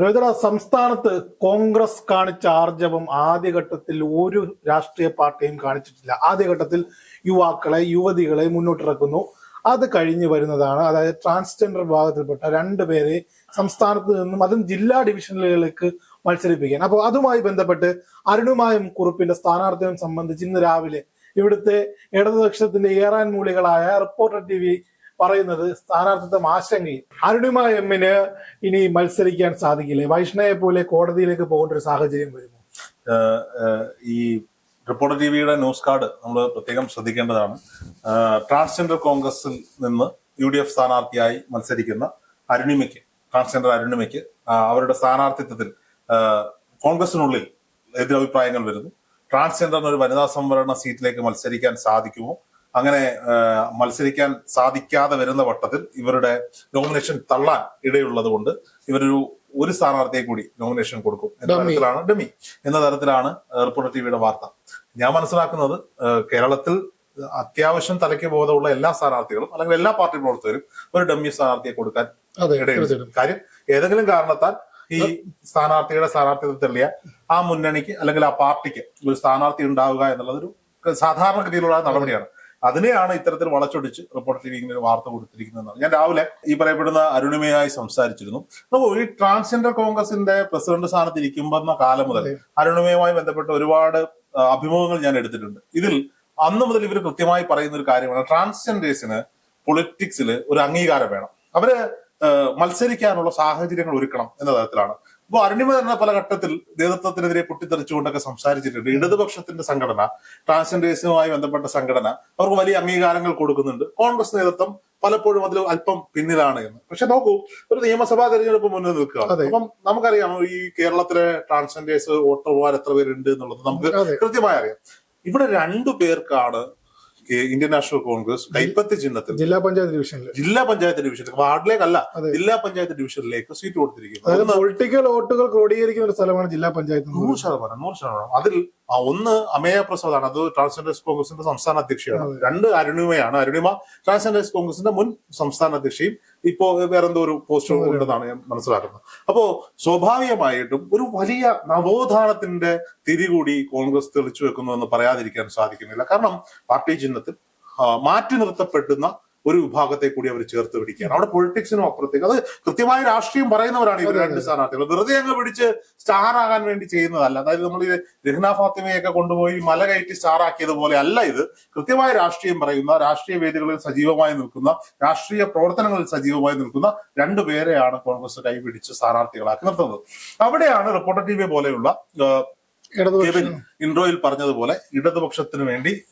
രവിതര സംസ്ഥാനത്ത് കോൺഗ്രസ് കാണിച്ച ആർജവം ആദ്യഘട്ടത്തിൽ ഒരു രാഷ്ട്രീയ പാർട്ടിയും കാണിച്ചിട്ടില്ല. ആദ്യഘട്ടത്തിൽ യുവാക്കളെ യുവതികളെ മുന്നോട്ടിറക്കുന്നു. അത് കഴിഞ്ഞ് വരുന്നതാണ്. അതായത് ട്രാൻസ്ജെൻഡർ വിഭാഗത്തിൽപ്പെട്ട രണ്ടുപേരെ സംസ്ഥാനത്ത് നിന്നും അതും ജില്ലാ ഡിവിഷനുകളിലേക്ക് മത്സരിപ്പിക്കാൻ അപ്പോൾ അതുമായി ബന്ധപ്പെട്ട് അരുണുമായും കുറുപ്പിന്റെ സ്ഥാനാർത്ഥിയും സംബന്ധിച്ച് ഇന്ന് രാവിലെ ഇവിടുത്തെ ഇടതുപക്ഷത്തിന്റെ ഏറാൻ മൂളികളായ റിപ്പോർട്ടർ ടി പറയുന്നത് സ്ഥാനാർത്ഥിത്വം ആശങ്കയിൽ. അരുണിമ എമ്മിന് ഇനി മത്സരിക്കാൻ സാധിക്കില്ലേ. വൈഷ്ണയെ പോലെ കോടതിയിലേക്ക് പോകേണ്ട ഒരു സാഹചര്യം വരുമോ? ഈ റിപ്പോർട്ടർ ടി വിയുടെ ന്യൂസ് കാർഡ് നമ്മൾ പ്രത്യേകം ശ്രദ്ധിക്കേണ്ടതാണ്. ട്രാൻസ്ജെൻഡർ കോൺഗ്രസിൽ നിന്ന് യു ഡി എഫ് സ്ഥാനാർത്ഥിയായി മത്സരിക്കുന്ന അരുണിമയ്ക്ക് ട്രാൻസ്ജെൻഡർ അരുണിമയ്ക്ക് അവരുടെ സ്ഥാനാർത്ഥിത്വത്തിൽ കോൺഗ്രസിനുള്ളിൽ എതിരഭിപ്രായങ്ങൾ വരുന്നു. ട്രാൻസ്ജെൻഡറിന് ഒരു വനിതാ സംവരണ സീറ്റിലേക്ക് മത്സരിക്കാൻ സാധിക്കുമോ? അങ്ങനെ മത്സരിക്കാൻ സാധിക്കാതെ വരുന്ന വട്ടത്തിൽ ഇവരുടെ നോമിനേഷൻ തള്ളാൻ ഇടയുള്ളത് കൊണ്ട് ഇവരൊരു ഒരു സ്ഥാനാർത്ഥിയെ കൂടി നോമിനേഷൻ കൊടുക്കും. എന്ന. തരത്തിലാണ് ഡെമി എന്ന തരത്തിലാണ് റിപ്പോർട്ടർ ടിവിയുടെ വാർത്ത. ഞാൻ മനസ്സിലാക്കുന്നത് കേരളത്തിൽ അത്യാവശ്യം തലയ്ക്ക് ബോധമുള്ള എല്ലാ സ്ഥാനാർത്ഥികളും അല്ലെങ്കിൽ എല്ലാ പാർട്ടി പ്രവർത്തകരും ഒരു ഡമ്മി സ്ഥാനാർത്ഥിയെ കൊടുക്കാൻ ഇടയുണ്ട്. കാര്യം ഏതെങ്കിലും കാരണത്താൽ ഈ സ്ഥാനാർത്ഥിയുടെ സ്ഥാനാർത്ഥിത്വം തെളിയ ആ മുന്നണിക്ക് അല്ലെങ്കിൽ ആ പാർട്ടിക്ക് ഒരു സ്ഥാനാർത്ഥി ഉണ്ടാവുക എന്നുള്ളത് ഒരു സാധാരണഗതിയിലുള്ള നടപടിയാണ്. അതിനെയാണ് ഇത്തരത്തിൽ വളച്ചൊടിച്ച് റിപ്പോർട്ടർ ടി ഇങ്ങനെ ഒരു വാർത്ത കൊടുത്തിരിക്കുന്നതെന്നാണ്. ഞാൻ രാവിലെ ഈ പറയപ്പെടുന്ന അരുണിമയായി സംസാരിച്ചിരുന്നു. അപ്പോൾ ഈ ട്രാൻസ്ജെൻഡർ കോൺഗ്രസിന്റെ പ്രസിഡന്റ് സ്ഥാനത്ത് ഇരിക്കുമ്പോൾ കാലം മുതൽ അരുണിമയുമായി ബന്ധപ്പെട്ട ഒരുപാട് അഭിമുഖങ്ങൾ ഞാൻ എടുത്തിട്ടുണ്ട്. ഇതിൽ അന്ന് മുതൽ ഇവർ കൃത്യമായി പറയുന്ന ഒരു കാര്യമാണ് ട്രാൻസ്ജെൻഡേഴ്സിന് പൊളിറ്റിക്സിൽ ഒരു അംഗീകാരം വേണം. അവർ മത്സരിക്കാനുള്ള സാഹചര്യങ്ങൾ ഒരുക്കണം എന്ന തരത്തിലാണ്. അപ്പൊ അരുണിമ തന്നെ പല ഘട്ടത്തിൽ നേതൃത്വത്തിനെതിരെ പൊട്ടിത്തെറിച്ചുകൊണ്ടൊക്കെ സംസാരിച്ചിട്ടുണ്ട്. ഇടതുപക്ഷത്തിന്റെ സംഘടന ട്രാൻസ്ജെൻഡേഴ്സുമായി ബന്ധപ്പെട്ട സംഘടന അവർക്ക് വലിയ അംഗീകാരങ്ങൾ കൊടുക്കുന്നുണ്ട്. കോൺഗ്രസ് നേതൃത്വം പലപ്പോഴും അതിൽ അല്പം പിന്നിലാണ് എന്ന്. പക്ഷെ നോക്കൂ ഒരു നിയമസഭാ തെരഞ്ഞെടുപ്പ് മുന്നിൽ നിൽക്കുക. അപ്പം നമുക്കറിയാം ഈ കേരളത്തിലെ ട്രാൻസ്ജെൻഡേഴ്സ് വോട്ടർമാർ എത്ര പേരുണ്ട് എന്നുള്ളത് നമുക്ക് കൃത്യമായി അറിയാം. ഇവിടെ രണ്ടു പേർക്കാണ് ഇന്ത്യൻ നാഷണൽ കോൺഗ്രസ് കൈപ്പത്തി ചിഹ്നത്തിൽ ജില്ലാ പഞ്ചായത്ത് ഡിവിഷനിൽ. ജില്ലാ പഞ്ചായത്ത് ഡിവിഷൻ വാർഡിലേക്കല്ല അല്ല ജില്ലാ പഞ്ചായത്ത് ഡിവിഷനിലേക്ക് സീറ്റ് കൊടുത്തിരിക്കുന്നു. പൊളിറ്റിക്കൽ വോട്ടുകൾ ക്രോഡീകരിക്കുന്ന ഒരു സ്ഥലമാണ് ജില്ലാ പഞ്ചായത്ത് നൂറ്. ശതമാനം നൂറ് ശതമാനം. അതിൽ ഒന്ന് അമേയ പ്രസാദാണ് അത് ട്രാൻസ്ജെൻഡേഴ്സ് കോൺഗ്രസിന്റെ സംസ്ഥാന അധ്യക്ഷയാണ്. രണ്ട് അരുണിമയാണ്. അരുണിമ ട്രാൻസ്ജെൻഡേഴ്സ് കോൺഗ്രസിന്റെ മുൻ സംസ്ഥാന അധ്യക്ഷയും ഇപ്പോ വേറെന്തോ ഒരു പോസ്റ്റ് അതെ. ഉണ്ടെന്നാണ് ഞാൻ മനസ്സിലാക്കുന്നത് അപ്പോ സ്വാഭാവികമായിട്ടും ഒരു വലിയ നവോത്ഥാനത്തിന്റെ തിരികൂടി കോൺഗ്രസ് തെളിച്ചു വെക്കുന്നു എന്ന് പറയാതിരിക്കാൻ സാധിക്കുന്നില്ല കാരണം പാർട്ടി ചിഹ്നത്തിൽ മാറ്റി നിർത്തപ്പെടുന്ന ഒരു വിഭാഗത്തെ കൂടി അവർ ചേർത്ത് പിടിക്കുകയാണ്. അവിടെ പൊളിറ്റിക്സിനും അപ്പുറത്തേക്ക്. അത് കൃത്യമായ രാഷ്ട്രീയം പറയുന്നവരാണ് ഇവർ രണ്ട് സ്ഥാനാർത്ഥികൾ. വെറുതെ അങ്ങ് പിടിച്ച് സ്റ്റാറാകാൻ വേണ്ടി ചെയ്യുന്നതല്ല. അതായത് നമ്മൾ ഈ രഹ്ന ഫാത്തിമയൊക്കെ കൊണ്ടുപോയി മല കയറ്റി സ്റ്റാറാക്കിയതുപോലെ അല്ല ഇത്. കൃത്യമായ രാഷ്ട്രീയം പറയുന്ന രാഷ്ട്രീയ വേദികളിൽ സജീവമായി നിൽക്കുന്ന രാഷ്ട്രീയ പ്രവർത്തനങ്ങളിൽ സജീവമായി നിൽക്കുന്ന രണ്ടു പേരെയാണ് കോൺഗ്രസ് കൈപിടിച്ച് സ്ഥാനാർത്ഥികളാക്കി നിർത്തുന്നത്. അവിടെയാണ് റിപ്പോർട്ടർ ടി വി പോലെയുള്ള കെവിൻ ഇൻട്രോയിൽ പറഞ്ഞതുപോലെ ഇടതുപക്ഷത്തിന് വേണ്ടി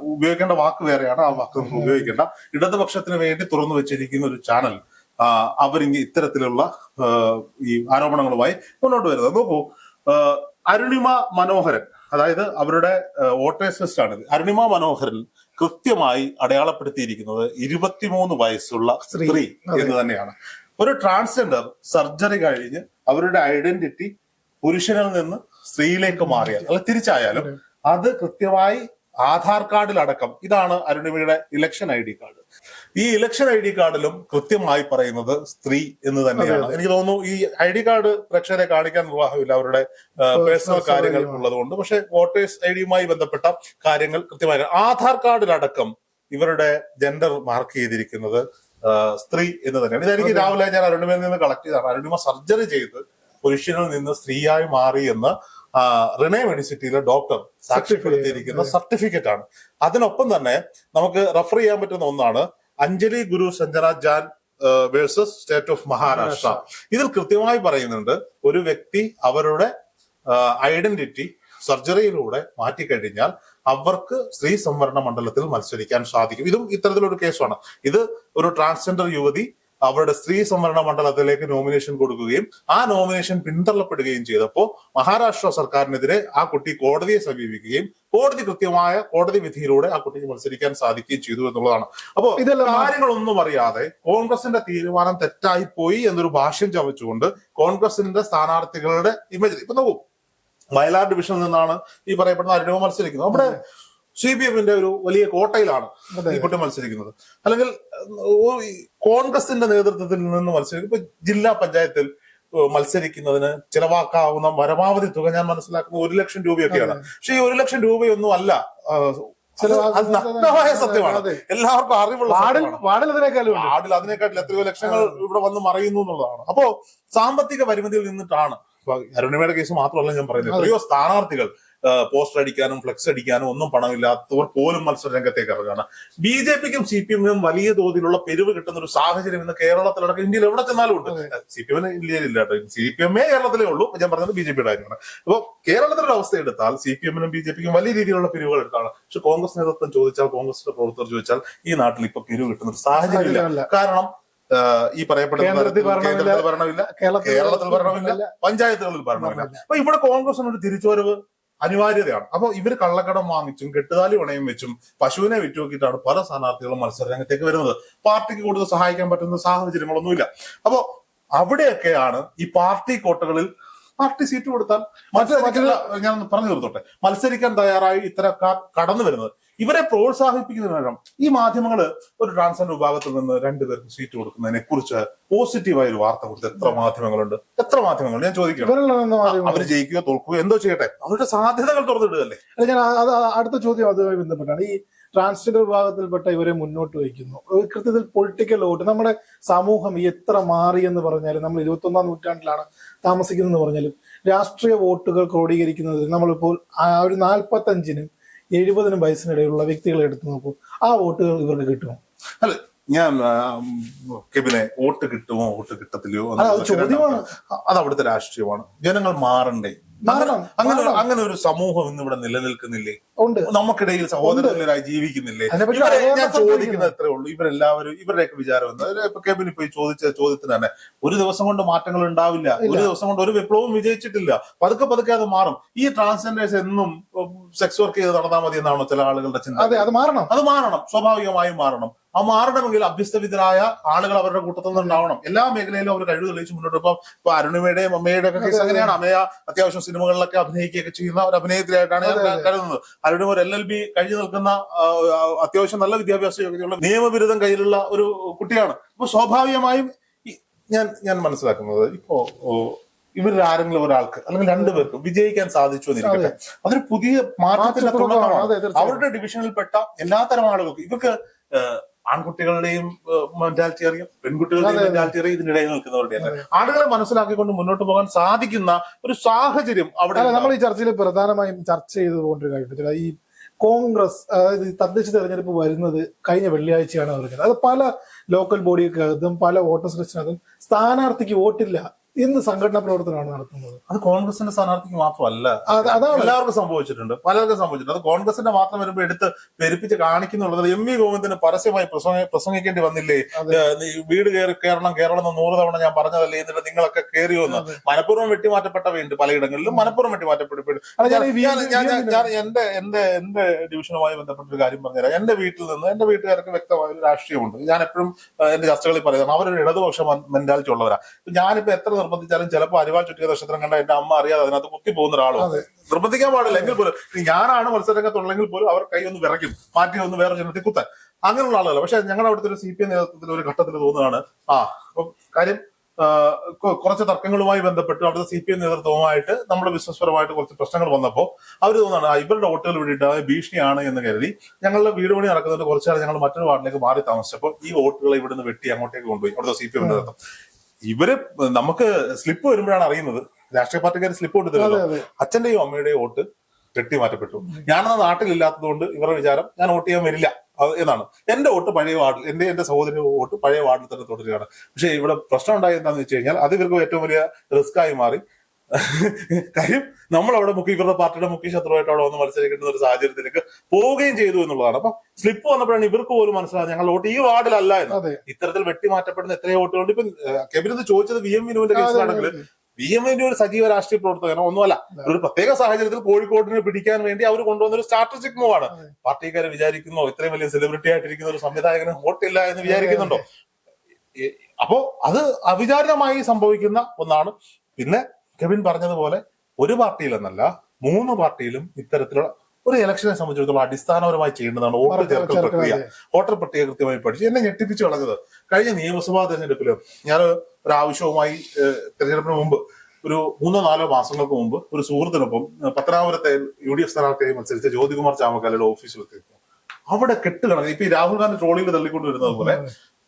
ഉപയോഗിക്കേണ്ട വാക്ക് വേറെയാണ് ആ വാക്ക് നമുക്ക് ഉപയോഗിക്കേണ്ട. ഇടതുപക്ഷത്തിന് വേണ്ടി തുറന്നു വെച്ചിരിക്കുന്ന ഒരു ചാനൽ അവരിങ്ങി ഇത്തരത്തിലുള്ള ഈ ആരോപണങ്ങളുമായി മുന്നോട്ട് വരുന്നത്. നോക്കൂ അരുണിമ മനോഹരൻ അതായത് അവരുടെ വോട്ടേഴ്സ് ലിസ്റ്റ് ആണിത് അരുണിമ മനോഹരൻ കൃത്യമായി അടയാളപ്പെടുത്തിയിരിക്കുന്നത് ഇരുപത്തിമൂന്ന് വയസ്സുള്ള. സ്ത്രീ. എന്ന് തന്നെയാണ്. ഒരു ട്രാൻസ്ജെൻഡർ സർജറി കഴിഞ്ഞ് അവരുടെ ഐഡന്റിറ്റി പുരുഷനിൽ നിന്ന് സ്ത്രീയിലേക്ക് മാറിയാൽ അല്ല തിരിച്ചായാലും അത് കൃത്യമായി ആധാർ കാർഡിൽ അടക്കം ഇതാണ് അരുണിമയുടെ ഇലക്ഷൻ ഐ ഡി കാർഡ്. ഈ ഇലക്ഷൻ ഐ ഡി കാർഡിലും കൃത്യമായി പറയുന്നത് സ്ത്രീ എന്ന് തന്നെയാണ്. എനിക്ക് തോന്നുന്നു ഈ ഐ ഡി കാർഡ് പ്രേക്ഷകരെ കാണിക്കാൻ നിർവാഹമില്ല അവരുടെ പേഴ്സണൽ കാര്യങ്ങൾ. ഉള്ളത് കൊണ്ട് പക്ഷെ വോട്ടേഴ്സ് ഐ ഡിയുമായി ബന്ധപ്പെട്ട കാര്യങ്ങൾ കൃത്യമായി ആധാർ കാർഡിലടക്കം ഇവരുടെ ജെൻഡർ മാർക്ക് ചെയ്തിരിക്കുന്നത് സ്ത്രീ എന്ന് തന്നെയാണ്. ഇതെനിക്ക് രാവിലെ ഞാൻ അരുണിമയിൽ നിന്ന് കളക്ട് ചെയ്തതാണ്. അരുണിമ സർജറി ചെയ്ത് പുരുഷനിൽ നിന്ന് സ്ത്രീയായി മാറി എന്ന് റിനെ മെഡിസിറ്റിയിലെ ഡോക്ടർ സാക്ഷ്യപ്പെടുത്തിയിരിക്കുന്ന സർട്ടിഫിക്കറ്റ് ആണ് അതിനൊപ്പം തന്നെ നമുക്ക് റെഫർ ചെയ്യാൻ പറ്റുന്ന ഒന്നാണ് Anjali Guru Sanjana Jan versus state of Maharashtra. ഇതിൽ കൃത്യമായി പറയുന്നുണ്ട് ഒരു വ്യക്തി അവരുടെ ഐഡന്റിറ്റി സർജറിയിലൂടെ മാറ്റിക്കഴിഞ്ഞാൽ അവർക്ക് സ്ത്രീ സംവരണ മണ്ഡലത്തിൽ മത്സരിക്കാൻ സാധിക്കും. ഇതും ഇത്തരത്തിലൊരു കേസാണ് ഇത് ഒരു ട്രാൻസ്ജെൻഡർ യുവതി അവരുടെ സ്ത്രീ സംവരണ മണ്ഡലത്തിലേക്ക് നോമിനേഷൻ കൊടുക്കുകയും ആ നോമിനേഷൻ പിന്തള്ളപ്പെടുകയും ചെയ്തപ്പോൾ മഹാരാഷ്ട്ര സർക്കാരിനെതിരെ ആ കുട്ടി കോടതിയെ സമീപിക്കുകയും കോടതി കൃത്യമായ കോടതി വിധിയിലൂടെ ആ കുട്ടിക്ക് മത്സരിക്കാൻ സാധിക്കുകയും ചെയ്തു എന്നുള്ളതാണ്. അപ്പോ ഇതെല്ലാം കാര്യങ്ങളൊന്നും അറിയാതെ കോൺഗ്രസിന്റെ തീരുമാനം തെറ്റായി പോയി എന്നൊരു ഭാഷ്യം ചവച്ചുകൊണ്ട് കോൺഗ്രസിന്റെ സ്ഥാനാർത്ഥികളുടെ ഇമേജ് ഇപ്പൊ നോക്കൂ വയലാർ ഡിവിഷനിൽ നിന്നാണ് ഈ പറയപ്പെടുന്ന അരുണവ് മത്സരിക്കുന്നത്. അവിടെ സി പി എമ്മിന്റെ ഒരു വലിയ കോട്ടയിലാണ് കുട്ടി മത്സരിക്കുന്നത്. അല്ലെങ്കിൽ കോൺഗ്രസിന്റെ നേതൃത്വത്തിൽ നിന്ന് മത്സരിക്കും ഇപ്പൊ ജില്ലാ പഞ്ചായത്തിൽ മത്സരിക്കുന്നതിന് ചിലവാക്കാവുന്ന പരമാവധി തുക ഞാൻ മനസ്സിലാക്കുന്നത് ഒരു ലക്ഷം രൂപയൊക്കെയാണ്. പക്ഷെ ഈ ഒരു ലക്ഷം രൂപയൊന്നും അല്ല അത് നഗ്നമായ സത്യമാണ്. എല്ലാവർക്കും അറിവുള്ള വാർഡിൽ സത്യമാണ്. അതിനേക്കാളും വാടിൽ വാർഡിൽ അതിനെക്കാട്ടിൽ എത്രയോ ലക്ഷങ്ങൾ ഇവിടെ വന്ന് മറയുന്നു എന്നുള്ളതാണ്. അപ്പോ സാമ്പത്തിക പരിമിതിയിൽ നിന്നിട്ടാണ് അരുണിമയുടെ കേസ് മാത്രമല്ല ഞാൻ പറയുന്നത്. എത്രയോ സ്ഥാനാർത്ഥികൾ പോസ്റ്റർ അടിക്കാനും ഫ്ലെക്സ് അടിക്കാനും ഒന്നും പണമില്ലാത്തവർ പോലും മത്സര രംഗത്തേക്ക് ഇറങ്ങുകയാണ്. ബി ജെ പിക്കും സി പി എമ്മിനും വലിയ തോതിലുള്ള പെരുവ് കിട്ടുന്ന ഒരു സാഹചര്യം ഇന്ന് കേരളത്തിലടക്കം ഇന്ത്യയിൽ എവിടെ ചെന്നാലും ഉണ്ട്. സി പി എമ്മിന് ഇന്ത്യയിൽ ഇല്ല സി പി എമ്മേ കേരളത്തിലേ ഉള്ളൂ. ഞാൻ പറഞ്ഞത് ബി ജെ പിയുടെ കാര്യമാണ്. അപ്പോൾ ഒരു അവസ്ഥ എടുത്താൽ സി പി എമ്മിനും ബി ജെ പിക്കും വലിയ രീതിയിലുള്ള പിരിവുകൾ എടുത്താണ് പക്ഷെ കോൺഗ്രസ് നേതൃത്വം ചോദിച്ചാൽ കോൺഗ്രസിന്റെ പ്രവർത്തകർ ചോദിച്ചാൽ ഈ നാട്ടിൽ ഇപ്പൊ പിരിവ് കിട്ടുന്ന ഒരു സാഹചര്യം ഇല്ല കാരണം ഈ പറയപ്പെടുന്ന കേന്ദ്രത്തിൽ ഭരണമില്ല. കേരളത്തിൽ കേരളത്തിൽ ഭരണമില്ല. പഞ്ചായത്തുകളിൽ ഭരണമില്ല. അപ്പൊ ഇവിടെ കോൺഗ്രസിന് ഒരു തിരിച്ചുവരവ് അനിവാര്യതയാണ്. അപ്പൊ ഇവർ കള്ളക്കടം വാങ്ങിച്ചും കെട്ടുതാലി ഉണയും വെച്ചും പശുവിനെ വിറ്റുനോക്കിയിട്ടാണ് പല സ്ഥാനാർത്ഥികളും മത്സര രംഗത്തേക്ക് വരുന്നത്. പാർട്ടിക്ക് കൂടുതൽ സഹായിക്കാൻ പറ്റുന്ന സാഹചര്യങ്ങളൊന്നുമില്ല. അപ്പോ അവിടെയൊക്കെയാണ് ഈ പാർട്ടി കോട്ടകളിൽ പാർട്ടി സീറ്റ് കൊടുത്താൽ ഞാൻ പറഞ്ഞു തീർത്തോട്ടെ. മത്സരിക്കാൻ തയ്യാറായി ഇത്തരക്കാർ കടന്നു വരുന്നത്. ഇവരെ പ്രോത്സാഹിപ്പിക്കുന്നതിനകം ഈ മാധ്യമങ്ങൾ ഒരു ട്രാൻസ്ജെൻഡർ വിഭാഗത്തിൽ നിന്ന് രണ്ടുപേർക്ക് സീറ്റ് കൊടുക്കുന്നതിനെ കുറിച്ച് പോസിറ്റീവായ ഒരു വാർത്ത കൊടുത്ത് എത്ര മാധ്യമങ്ങളുണ്ട്? എത്ര മാധ്യമങ്ങളുണ്ട് ഞാൻ ചോദിക്കണം അവർ മാധ്യമങ്ങൾ ജയിക്കുകയോ തോൽക്കുകയോ എന്തോ ചെയ്യട്ടെ? അവരുടെ സാധ്യതകൾ തുറന്നിടുകയല്ലേ? ഞാൻ അടുത്ത ചോദ്യം അതുമായി ബന്ധപ്പെട്ടാണ്. ഈ ട്രാൻസ്ജെൻഡർ വിഭാഗത്തിൽപ്പെട്ട ഇവരെ മുന്നോട്ട് വയ്ക്കുന്നു. കൃത്യത്തിൽ പൊളിറ്റിക്കൽ വോട്ട് നമ്മുടെ സമൂഹം എത്ര മാറി എന്ന് പറഞ്ഞാലും നമ്മൾ ഇരുപത്തി ഒന്നാം നൂറ്റാണ്ടിലാണ് താമസിക്കുന്നതെന്ന് പറഞ്ഞാലും രാഷ്ട്രീയ വോട്ടുകൾ ക്രോഡീകരിക്കുന്നത് നമ്മളിപ്പോൾ ആ ഒരു നാൽപ്പത്തഞ്ചിനും എഴുപതിനും വയസ്സിനിടയിലുള്ള വ്യക്തികളെ എടുത്തു നോക്കൂ. ആ വോട്ടുകൾ ഇവർക്ക് കിട്ടുമോ? അല്ല ഞാൻ കെബിനെ വോട്ട് കിട്ടുമോ വോട്ട് കിട്ടത്തില്ലയോ ചോദ്യമാണ്. അത് അവിടുത്തെ രാഷ്ട്രീയമാണ്. ജനങ്ങൾ മാറണ്ടേ? മാറണം, അങ്ങനെ അങ്ങനെ ഒരു സമൂഹം ഇന്ന് ഇവിടെ നിലനിൽക്കുന്നില്ലേ? ഉണ്ട്. നമുക്കിടയിൽ സഹോദരന്മാരായി ജീവിക്കുന്നില്ലേ? ഞാൻ ചോദിക്കുന്നത് എത്രേ ഉള്ളൂ. ഇവരെല്ലാവരും ഇവരുടെയൊക്കെ വിചാരം എന്താ? പോയി ചോദിച്ച ചോദ്യത്തിന് തന്നെ ഒരു ദിവസം കൊണ്ട് മാറ്റങ്ങൾ ഉണ്ടാവില്ല. ഒരു ദിവസം കൊണ്ട് ഒരു വിപ്ലവം വിജയിച്ചിട്ടില്ല. പതുക്കെ പതുക്കെ അത് മാറും. ഈ ട്രാൻസ്ജെൻഡേഴ്സ് എന്നും സെക്സ് വർക്ക് ചെയ്ത് നടന്നാൽ മതി എന്നാണോ ചില ആളുകളുടെ ചിന്ത? അതെ അത് മാറണം. അത് മാറണം. സ്വാഭാവികമായും മാറണം. ആ മാറണമെങ്കിൽ അഭ്യസ്തവിധരായ ആളുകൾ അവരുടെ കൂട്ടത്തിൽ നിന്ന് ഉണ്ടാവണം എല്ലാ മേഖലയിലും അവർ കഴിവ് തെളിയിച്ച് മുന്നോട്ട് ഇപ്പൊ ഇപ്പൊ അരുണിമയുടെയും അമ്മയുടെയൊക്കെ കേസ് അങ്ങനെയാണ്. അമ്മയ അത്യാവശ്യം സിനിമകളിലൊക്കെ അഭിനയിക്കുകയൊക്കെ ചെയ്യുന്ന ഒരു അഭിനേത്രിയായിട്ടാണ് ഞാൻ കരുതുന്നത്. അരുണിമ ഒരു എൽ എൽ ബി കഴിഞ്ഞു നിൽക്കുന്ന അത്യാവശ്യം നല്ല വിദ്യാഭ്യാസ യോഗ്യതയുള്ള നിയമബിരുദം കയ്യിലുള്ള ഒരു കുട്ടിയാണ്. അപ്പൊ സ്വാഭാവികമായും ഞാൻ ഞാൻ മനസ്സിലാക്കുന്നത് ഇപ്പോ ഇവരിൽ ആരെങ്കിലും ഒരാൾക്ക് അല്ലെങ്കിൽ രണ്ടുപേർക്കും വിജയിക്കാൻ സാധിച്ചു എന്നിരിക്കട്ടെ. അതൊരു പുതിയ മാറ്റത്തിന്റെ തുടക്കമാണ്. അവരുടെ ഡിവിഷനിൽപ്പെട്ട എല്ലാത്തരം ആളുകൾക്കും ഇവർക്ക് ആൺകുട്ടികളുടെയും മെന്റാലിറ്റി അറിയാം പെൺകുട്ടികളുടെയും മെന്റാലിറ്റി അറിയാം ഇതിനിടയിൽ നിൽക്കുന്നവരുടെ ആളുകളെ മനസ്സിലാക്കിക്കൊണ്ട് മുന്നോട്ട് പോകാൻ സാധിക്കുന്ന ഒരു സാഹചര്യം അവിടെ നമ്മൾ ഈ ചർച്ചയിൽ പ്രധാനമായും ചർച്ച ചെയ്തുകൊണ്ടൊരു കാര്യം ഈ കോൺഗ്രസ് അതായത് ഈ തദ്ദേശ തെരഞ്ഞെടുപ്പ് വരുന്നത് കഴിഞ്ഞ വെള്ളിയാഴ്ചയാണ് വരുന്നത് അത് പല ലോക്കൽ ബോഡികൾക്കകത്തും പല വോട്ടേഴ്സ് ലിസ്റ്റിനകത്തും സ്ഥാനാർത്ഥിക്ക് വോട്ടില്ല. ഇന്ന് സംഘടനാ പ്രവർത്തനമാണ് നടത്തുന്നത്. അത് കോൺഗ്രസിന്റെ സ്ഥാനാർത്ഥിക്ക് മാത്രമല്ല. അത് അതാണ് എല്ലാവർക്കും സംഭവിച്ചിട്ടുണ്ട്. പലർക്കും സംഭവിച്ചിട്ടുണ്ട്. അത് കോൺഗ്രസിന്റെ മാത്രം വരുമ്പോൾ എടുത്ത് പെരുപ്പിച്ച് കാണിക്കുന്നുള്ളത് എം വി ഗോവിന്ദന് പരസ്യമായി പ്രസംഗ- പ്രസംഗിക്കേണ്ടി വന്നില്ലേ. വീട് കയറി കേരളം കേരളം എന്ന് നൂറ് തവണ ഞാൻ പറഞ്ഞതല്ലേ? എന്നിട്ട് നിങ്ങളൊക്കെ കയറിയോ എന്ന് മനഃപൂർവം വെട്ടിമാറ്റപ്പെട്ടവയുണ്ട് പലയിടങ്ങളിലും. മനഃപൂർവം വെട്ടിമാറ്റപ്പെട്ടു അല്ല, ഞാൻ ഈ ഞാൻ- ഞാൻ- ഞാൻ- വീണ്ടും- എന്റെ എന്റെ എന്റെ ഡിവിഷനുമായി ബന്ധപ്പെട്ട ഒരു കാര്യം പറഞ്ഞുതരാം. എന്റെ വീട്ടിൽ നിന്ന് എന്റെ വീട്ടുകാർക്ക് വ്യക്തമായ ഒരു രാഷ്ട്രീയമുണ്ട്. ഞാൻ എപ്പോഴും എന്റെ ചർച്ചകളിൽ പറയുന്നത് അവരൊരു ഇടതുപക്ഷ മെന്റാലിറ്റി ഉള്ളവരാ. ഞാനിപ്പോ എത്ര നിർബന്ധിച്ചാലും ചിലപ്പോൾ അരിവാൾ ചുറ്റിയ നക്ഷത്രം കണ്ട എന്റെ അമ്മ അറിയാതെ അതിനകത്ത് കുത്തി പോകുന്ന ഒരാളും? അതെ. നിർബന്ധിക്കാൻ പാടില്ല. എങ്കിൽ പോലും ഞാനാണ് മത്സരരംഗത്തുള്ളെങ്കിൽ പോലും അവർ കൈ ഒന്ന് വിറയ്ക്കും. മാറ്റി ഒന്ന് വേറെ ചിഹ്നത്തിൽ കുത്താൻ. അങ്ങനെയുള്ള ആളുകൾ പക്ഷെ ഞങ്ങളുടെ അവിടുത്തെ ഒരു സി പി എം നേതൃത്വത്തിൽ ഒരു ഘട്ടത്തിൽ തോന്നുകയാണ് ആ കാര്യം കുറച്ച് തർക്കങ്ങളുമായി ബന്ധപ്പെട്ട് അവിടുത്തെ സി പി എം നേതൃത്വവുമായിട്ട് നമ്മുടെ ബിസിനസ് പരമായിട്ട് കുറച്ച് പ്രശ്നങ്ങൾ വന്നപ്പോൾ അവർ തോന്നുകയാണ് ആ, ഇവരുടെ വോട്ടുകൾ വേണ്ടിയിട്ട് അതായത് ഭീഷണിയാണ് എന്ന് കരുതി ഞങ്ങളുടെ വീട് പണി നടക്കുന്നതിന് കുറച്ചാൽ ഞങ്ങൾ മറ്റൊരു വാർഡിലേക്ക് മാറി താമസിച്ചപ്പോൾ ഈ വോട്ടുകൾ ഇവിടുന്ന് വെട്ടി അങ്ങോട്ടേക്ക് കൊണ്ടുപോയി അവിടുത്തെ സി പി എം നേതൃത്വം. ഇവർ നമുക്ക് സ്ലിപ്പ് വരുമ്പോഴാണ് അറിയുന്നത്. രാഷ്ട്രീയ പാർട്ടിക്കാർ സ്ലിപ്പ് കൊണ്ട് അതെ അച്ഛന്റെയും അമ്മയുടെയും വോട്ട് കെട്ടി മാറ്റപ്പെട്ടു ഞാനന്ന് നാട്ടിലില്ലാത്തതുകൊണ്ട് ഇവരുടെ വിചാരം ഞാൻ വോട്ട് ചെയ്യാൻ വരില്ല എന്നാണ്. എന്റെ വോട്ട് പഴയ വാർഡിൽ എന്റെ എന്റെ സഹോദരി വോട്ട് പഴയ വാർഡിൽ തന്നെ തുടരുകയാണ്. പക്ഷേ ഇവിടെ പ്രശ്നം ഉണ്ടായി എന്താണെന്ന് വെച്ച് കഴിഞ്ഞാൽ അത് ഇവർക്ക് ഏറ്റവും വലിയ റിസ്ക് ആയി മാറി. കാര്യം നമ്മൾ അവിടെ മുഖ്യ ഇവരുടെ പാർട്ടിയുടെ മുഖ്യ ശത്രുവായിട്ട് അവിടെ വന്ന് മത്സരിക്കേണ്ട ഒരു സാഹചര്യത്തിലേക്ക് പോവുകയും ചെയ്തു എന്നുള്ളതാണ്. അപ്പൊ സ്ലിപ്പ് വന്നപ്പോഴാണ് ഇവർക്ക് പോലും മനസ്സിലായത് ഞങ്ങൾ വോട്ട് ഈ വാർഡിലല്ല എന്ന്. ഇത്തരത്തിൽ വെട്ടിമാറ്റപ്പെടുന്ന എത്രയോ വോട്ടുകളുണ്ട്. ഇപ്പൊ കെബിനത് ചോദിച്ചത് വി എം വിനുവിന്റെ കേസിലാണെങ്കിൽ വി എം വിന്റെ ഒരു സജീവ രാഷ്ട്രീയ പ്രവർത്തകനോ ഒന്നുമല്ല. ഒരു പ്രത്യേക സാഹചര്യത്തിൽ കോഴിക്കോടിനെ പിടിക്കാൻ വേണ്ടി അവർ കൊണ്ടുവന്ന ഒരു സ്ട്രാറ്റജിക് മൂവാണ്. ആണ് പാർട്ടിക്കാരെ വിചാരിക്കുന്നോ ഇത്രയും വലിയ സെലിബ്രിറ്റി ആയിട്ടിരിക്കുന്ന ഒരു സംവിധായകന് വോട്ടില്ല എന്ന് വിചാരിക്കുന്നുണ്ടോ? അപ്പോ അത് അവിചാരിതമായി സംഭവിക്കുന്ന ഒന്നാണ്. പിന്നെ കെവിൻ പറഞ്ഞതുപോലെ ഒരു പാർട്ടിയിലെന്നല്ല മൂന്ന് പാർട്ടിയിലും ഇത്തരത്തിലുള്ള ഒരു ഇലക്ഷനെ സംബന്ധിച്ചിടത്തോളം അടിസ്ഥാനപരമായി ചെയ്യേണ്ടതാണ് വോട്ട് വോട്ട് ചേർക്കൽ പ്രക്രിയ. വോട്ടർ പട്ടിക കൃത്യമായി പഠിച്ചു എന്നെ ഞെട്ടിപ്പിച്ചു കളഞ്ഞത്. കഴിഞ്ഞ നിയമസഭാ തെരഞ്ഞെടുപ്പിൽ ഞാൻ ഒരു ആവശ്യവുമായി തെരഞ്ഞെടുപ്പിന് മുമ്പ് ഒരു മൂന്നോ നാലോ മാസങ്ങൾക്ക് മുമ്പ് ഒരു സുഹൃത്തിനൊപ്പം പത്തനാപുരത്തെ യു ഡി എഫ് സ്ഥാനാർത്ഥിയായി മത്സരിച്ച ജ്യോതികുമാർ ചാമക്കാലയുടെ ഓഫീസിലെത്തി അവിടെ കെട്ട് കിടന്നു ഇപ്പൊ ഈ രാഹുൽ ഗാന്ധി ട്രോളിയിൽ തള്ളിക്കൊണ്ടുവരുന്നത് പോലെ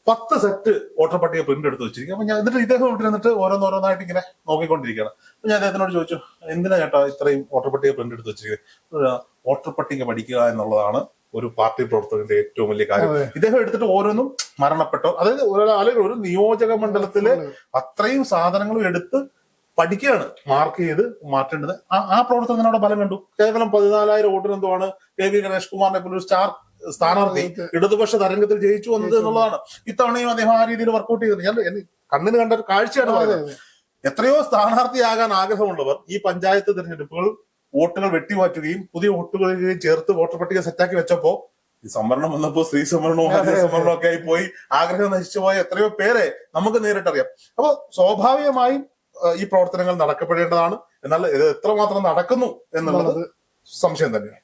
പത്ത് സെറ്റ് വോട്ടർ പട്ടിക പ്രിന്റ് എടുത്ത് വെച്ചിരിക്കും. അപ്പൊ ഞാൻ എന്നിട്ട് ഇദ്ദേഹം ഇവിടെ നിന്നിട്ട് ഓരോന്നോരോന്നായിട്ട് ഇങ്ങനെ നോക്കിക്കൊണ്ടിരിക്കുകയാണ്. അപ്പൊ ഞാൻ അദ്ദേഹത്തിനോട് ചോദിച്ചു എന്തിനാ ചേട്ടാ ഇത്രയും വോട്ടർ പട്ടിക പ്രിന്റ് എടുത്ത് വെച്ചിരിക്കുന്നത്? വോട്ടർ പട്ടിക പഠിക്കുക എന്നുള്ളതാണ് ഒരു പാർട്ടി പ്രവർത്തകന്റെ ഏറ്റവും വലിയ കാര്യം. ഇദ്ദേഹം എടുത്തിട്ട് ഓരോന്നും മരണപ്പെട്ടു അതായത് ഒരാളെ അല്ലെങ്കിൽ ഒരു നിയോജക മണ്ഡലത്തിലെ അത്രയും സാധനങ്ങളും എടുത്ത് പഠിക്കുകയാണ് മാർക്ക് ചെയ്ത് മാറ്റേണ്ടത്. ആ ആ പ്രവർത്തനത്തിനോട് ഫലം കണ്ടു. കേവലം പതിനാലായിരം വോട്ടിന് എന്തുവാണ്? കെ വി ഗണേഷ് കുമാറിനെ പോലെ ഒരു സ്റ്റാർ സ്ഥാനാർത്ഥി ഇടതുപക്ഷ തരംഗത്തിൽ ജയിച്ചു വന്നത് എന്നുള്ളതാണ്. ഇത്തവണയും അദ്ദേഹം ആ രീതിയിൽ വർക്കൗട്ട് ചെയ്തത് ഞാൻ കണ്ണിന് കണ്ട ഒരു കാഴ്ചയാണ് പറയുന്നത്. എത്രയോ സ്ഥാനാർത്ഥിയാകാൻ ആഗ്രഹമുള്ളവർ ഈ പഞ്ചായത്ത് തിരഞ്ഞെടുപ്പുകൾ വോട്ടുകൾ വെട്ടിമാറ്റുകയും പുതിയ വോട്ടുകളിലേക്ക് ചേർത്ത് വോട്ടർ പട്ടിക സെറ്റാക്കി വെച്ചപ്പോ ഈ സംവരണം വന്നപ്പോ സ്ത്രീ സംവരണവും ഹരിത സംവരണവും ഒക്കെ ആയി പോയി. ആഗ്രഹം നശിച്ചു പോയ എത്രയോ പേരെ നമുക്ക് നേരിട്ടറിയാം. അപ്പൊ സ്വാഭാവികമായും ഈ പ്രവർത്തനങ്ങൾ നടക്കപ്പെടേണ്ടതാണ്. എന്നാൽ ഇത് എത്രമാത്രം നടക്കുന്നു എന്നുള്ളത് സംശയം തന്നെയാണ്.